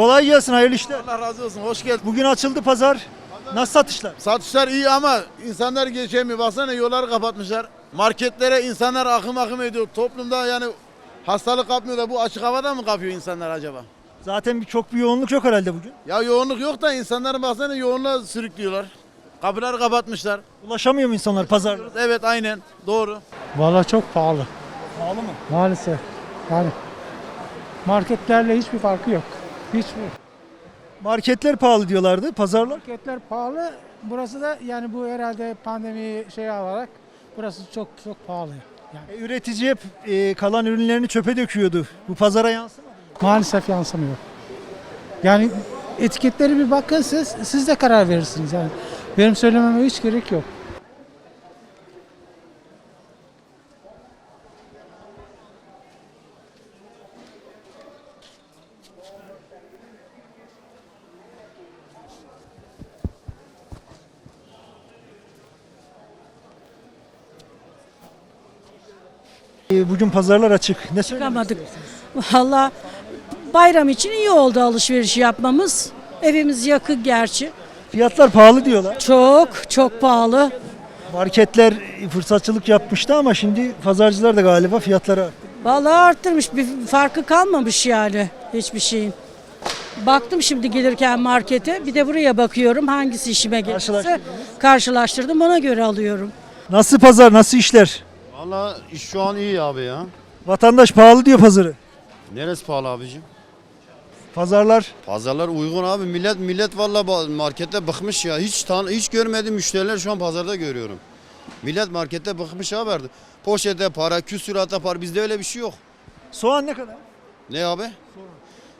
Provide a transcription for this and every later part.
Kolay gelsin hayırlı işler. Allah razı olsun. Hoş geldin. Bugün açıldı pazar. Nasıl satışlar? Satışlar iyi ama insanlar geçemiyor. Baksana yolları kapatmışlar. Marketlere insanlar akım akım ediyor. Toplumda yani hastalık kapmıyor da bu açık havada mı kapıyor insanlar acaba? Zaten bir çok bir yoğunluk yok herhalde bugün. Ya yoğunluk yok da insanların baksana yoğunluğa sürüklüyorlar. Kapıları kapatmışlar. Ulaşamıyor mu insanlar pazarda? Evet aynen doğru. Valla çok pahalı Pahalı mı? maalesef. Yani marketlerle hiçbir farkı yok. Hiçbir. Marketler pahalı diyorlardı. Pazarlar. Marketler pahalı. Burası da yani bu herhalde pandemi şey alarak burası çok çok pahalı. Yani E, üretici hep e, kalan ürünlerini çöpe döküyordu. Bu pazara yansımadı. mı? maalesef yansımıyor. Yani etiketleri bir bakın siz, siz de karar verirsiniz yani. Benim söylememe hiç gerek yok. Bugün pazarlar açık. Ne Çıkamadık. Valla bayram için iyi oldu alışveriş yapmamız. Evimiz yakın gerçi. Fiyatlar pahalı diyorlar. Çok çok pahalı. Marketler fırsatçılık yapmıştı ama şimdi pazarcılar da galiba fiyatları arttı. Vallahi arttırmış bir farkı kalmamış yani hiçbir şeyin. Baktım şimdi gelirken markete bir de buraya bakıyorum hangisi işime gelirse Karşılaştırdınız. karşılaştırdım ona göre alıyorum. Nasıl pazar, nasıl işler? Valla iş şu an iyi abi ya. Vatandaş pahalı diyor pazarı. Neresi pahalı abicim? Pazarlar Pazarlar uygun abi. Millet millet valla markette bıkmış ya. Hiç tan hiç görmediğim müşteriler şu an pazarda görüyorum. Millet markette bıkmış abi. Poşete para, küsürata para. Bizde öyle bir şey yok. soğan ne kadar? Ne abi?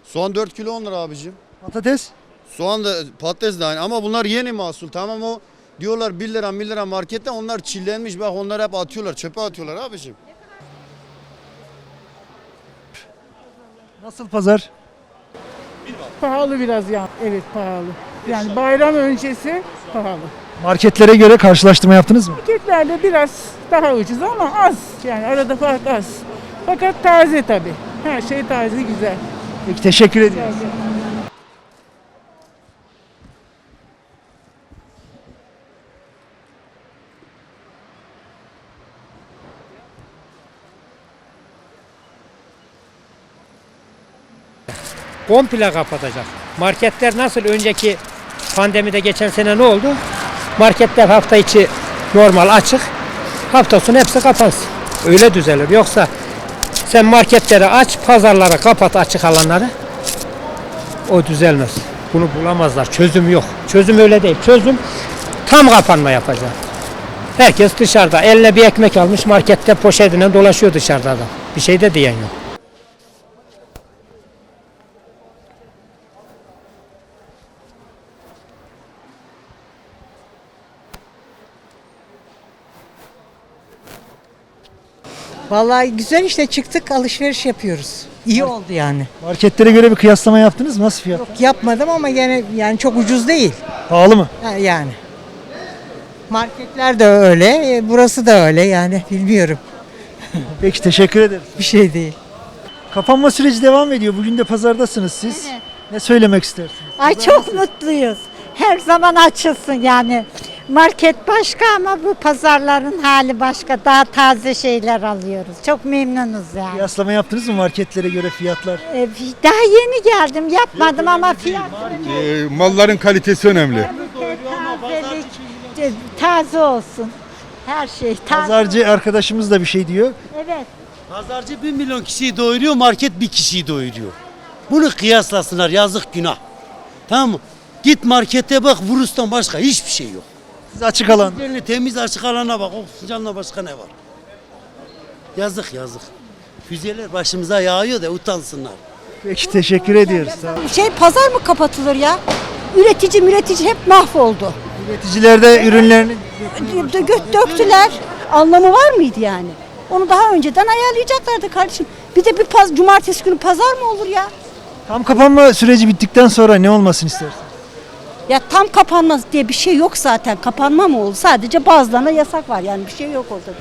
Soğan 4 kilo 10 lira abicim. Patates Soğan da patates de aynı ama bunlar yeni mahsul. Tamam o diyorlar 1 lira 1 lira markette onlar çillenmiş. Bak onlar hep atıyorlar. Çöpe atıyorlar abicim. nasıl pazar? Pahalı biraz ya. Evet pahalı. Yani bayram öncesi pahalı. Marketlere göre karşılaştırma yaptınız mı? Marketlerde biraz daha ucuz ama az. Yani arada fark az. Fakat taze tabii. Her şey taze güzel. Peki teşekkür ediyorum. Komple kapatacak. Marketler nasıl önceki pandemide geçen sene ne oldu? Marketler hafta içi normal açık. Hafta sonu hepsi kapansın. Öyle düzelir. Yoksa sen marketleri aç, pazarları kapat açık alanları. O düzelmez. Bunu bulamazlar. Çözüm yok. Çözüm öyle değil. Çözüm tam kapanma yapacak. Herkes dışarıda. Eline bir ekmek almış markette poşetine dolaşıyor dışarıda adam. Bir şey de diyen yok. Vallahi güzel işte çıktık alışveriş yapıyoruz. İyi oldu yani. Marketlere göre bir kıyaslama yaptınız mı? Nasıl fiyat? Yok yapmadım ama gene yani çok ucuz değil. Pahalı mı? Ha, yani. Marketler de öyle, e, burası da öyle yani bilmiyorum. Peki teşekkür ederim. Bir şey değil. Kapanma süreci devam ediyor. Bugün de pazardasınız siz. Ne söylemek istersiniz? Ay çok mutluyuz. Her zaman açılsın yani. Market başka ama bu pazarların hali başka. Daha taze şeyler alıyoruz. Çok memnunuz yani. Kıyaslama yaptınız mı marketlere göre fiyatlar? Ee, daha yeni geldim. Yapmadım ama fiyat Ee, malların kalitesi önemli. tazelik e, taze olsun. Her şey taze. Pazarcı arkadaşımız da bir şey diyor. Evet. Pazarcı 1 milyon kişiyi doyuruyor, market bir kişiyi doyuruyor. Bunu kıyaslasınlar, yazık günah. Tamam mı? Git markete bak, Vurus'tan başka hiçbir şey yok. Siz açık alan. Üzerine temiz açık alana bak, oksijenle başka ne var? Yazık yazık. Füzeler başımıza yağıyor da utansınlar. Peki teşekkür ediyoruz. Sağ olun. Şey pazar mı kapatılır ya? Üretici üretici hep mahvoldu. Üreticiler de ürünlerini Göt döktüler. Anlamı var mıydı yani? Onu daha önceden ayarlayacaklardı kardeşim. Bir de bir paz, cumartesi günü pazar mı olur ya? tam kapanma süreci bittikten sonra ne olmasını istersiniz? Ya tam kapanmaz diye bir şey yok zaten. Kapanma mı oldu? Sadece bazılarına yasak var yani bir şey yok ortada.